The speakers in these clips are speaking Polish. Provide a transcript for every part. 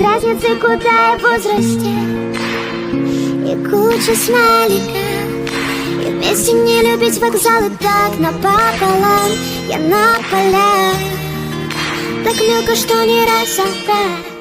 разницы, куда я в возрасте. И куча смайликов И вместе не любить вокзалы так напополам Я на полях Так мелко, что не разобрать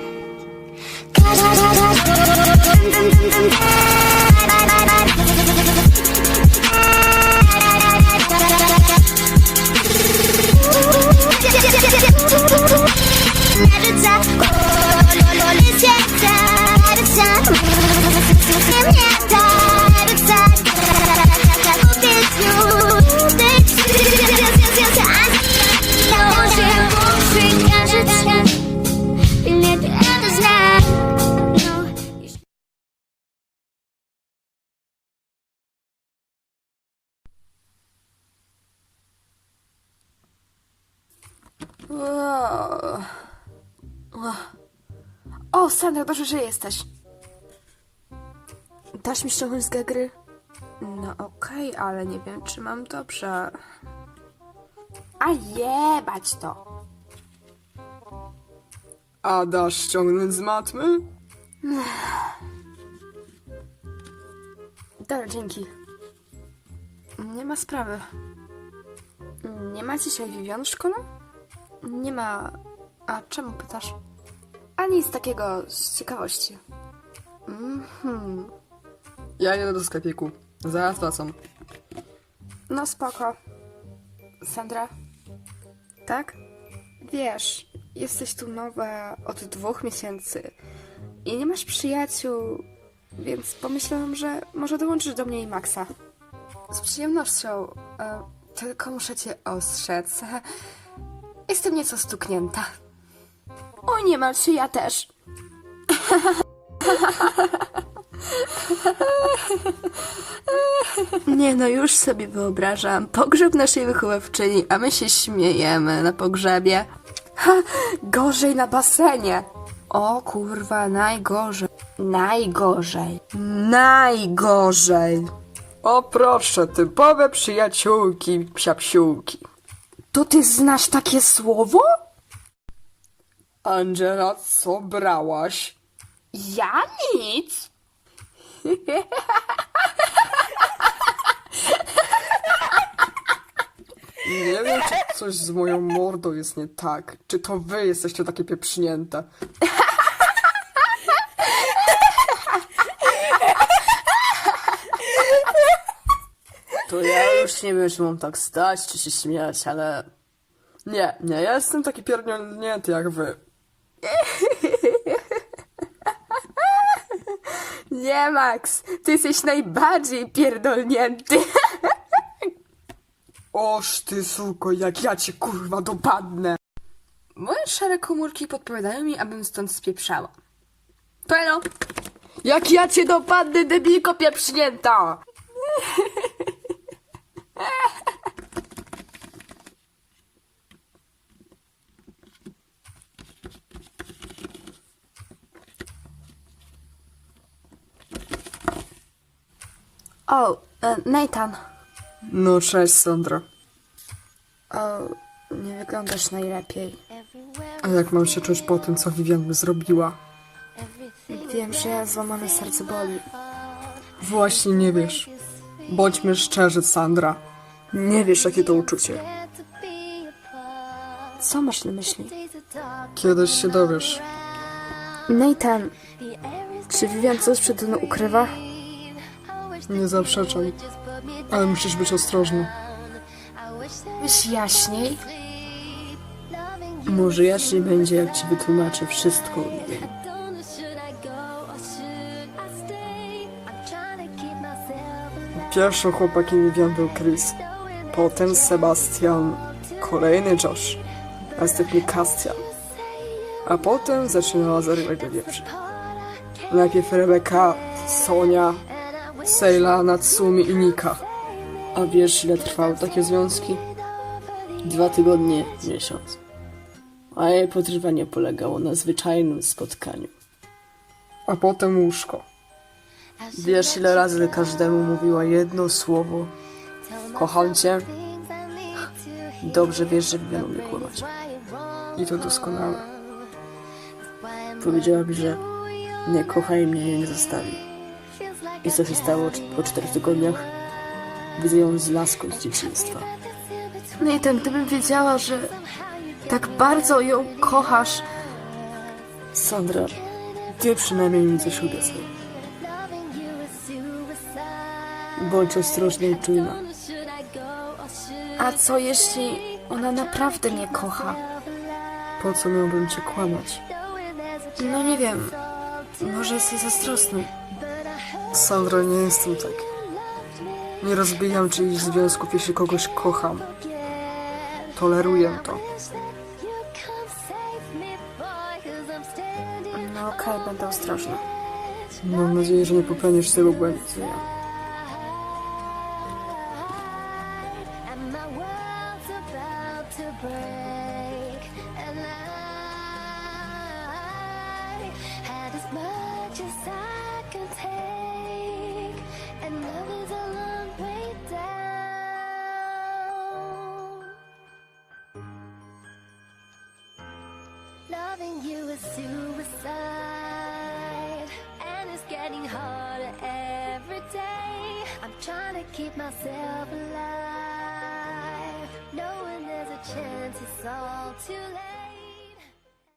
O, o Sandra, dobrze, że jesteś. Dasz mi ściągnąć z gry? No okej, ale nie wiem, czy mam dobrze. A jebać to. A dasz ściągnąć z matmy? Dobra, dzięki. Nie ma sprawy. Nie ma dzisiaj Vivian w szkole? Nie ma. A czemu pytasz? A nic takiego z ciekawości. Mhm. Ja jedę do sklepiku. Zaraz wracam. No spoko. Sandra? Tak? Wiesz, jesteś tu nowa od dwóch miesięcy i nie masz przyjaciół, więc pomyślałam, że może dołączysz do mnie i Maxa. Z przyjemnością, e, tylko muszę cię ostrzec. Jestem nieco stuknięta. O, nie martw się, ja też. Nie no, już sobie wyobrażam. Pogrzeb naszej wychowawczyni, a my się śmiejemy na pogrzebie. Ha, gorzej na basenie. O kurwa, najgorzej. Najgorzej. Najgorzej. O proszę, typowe przyjaciółki, psiapsiółki. To ty znasz takie słowo? Angela, co brałaś? Ja nic. Nie wiem, czy coś z moją mordą jest nie tak. Czy to wy jesteście takie pieprznięte? To ja już nie wiem, czy mam tak stać, czy się śmiać, ale... Nie, nie, ja jestem taki pierdolnięty jak wy. Nie, Max, ty jesteś najbardziej pierdolnięty. Oż ty, suko, jak ja cię kurwa dopadnę. Moje szare komórki podpowiadają mi, abym stąd spieprzała. Pero, Jak ja cię dopadnę, debilko pieprznięta! O, e, Nathan. No cześć, Sandra. O, nie wyglądasz najlepiej. A jak mam się czuć po tym, co Vivian zrobiła? Wiem, że złamane serce boli. Właśnie nie wiesz. Bądźmy szczerzy, Sandra. Nie wiesz, jakie to uczucie. Co masz na myśli? Kiedyś się dowiesz. Nathan, czy Vivian coś przed mną ukrywa? Nie zaprzeczam. Ale musisz być ostrożny. Byś jaśniej? Może jaśniej będzie, jak ci wytłumaczę wszystko. Pierwszą chłopakiem Vivian był Chris. Potem Sebastian. Kolejny Josh. Następnie Kastian. A potem zaczynała zarywać do wieprzy. Najpierw Rebeka, Sonia, Sejla, Natsumi i Nika. A wiesz ile trwały takie związki? Dwa tygodnie, miesiąc. A jej potrwanie polegało na zwyczajnym spotkaniu. A potem łóżko. Wiesz ile razy każdemu mówiła jedno słowo? Kocham cię. Dobrze wiesz, że Vivian umie kłamać. I to doskonale. powiedziała mi, że nie kocha i mnie nie zostawi. I co się stało po czterech tygodniach? Widzę ją z laską z dzieciństwa. Nathan, gdybym wiedziała, że tak bardzo ją kochasz, Sandra, ty przynajmniej mi coś obiecaj. Bądź ostrożna i czujna. a co jeśli ona naprawdę nie kocha? Po co miałbym cię kłamać? No nie wiem, może jesteś zazdrosny. Sandra, nie jestem taki. Nie rozbijam czyichś związków, jeśli kogoś kocham. Toleruję to. No okej, będę ostrożna. Mam nadzieję, że nie popełnisz tego błędu, co ja. Break And I had as much as I can take And love is a long way down. Loving you is suicide And it's getting harder every day. I'm trying to keep myself alive chance it's all too late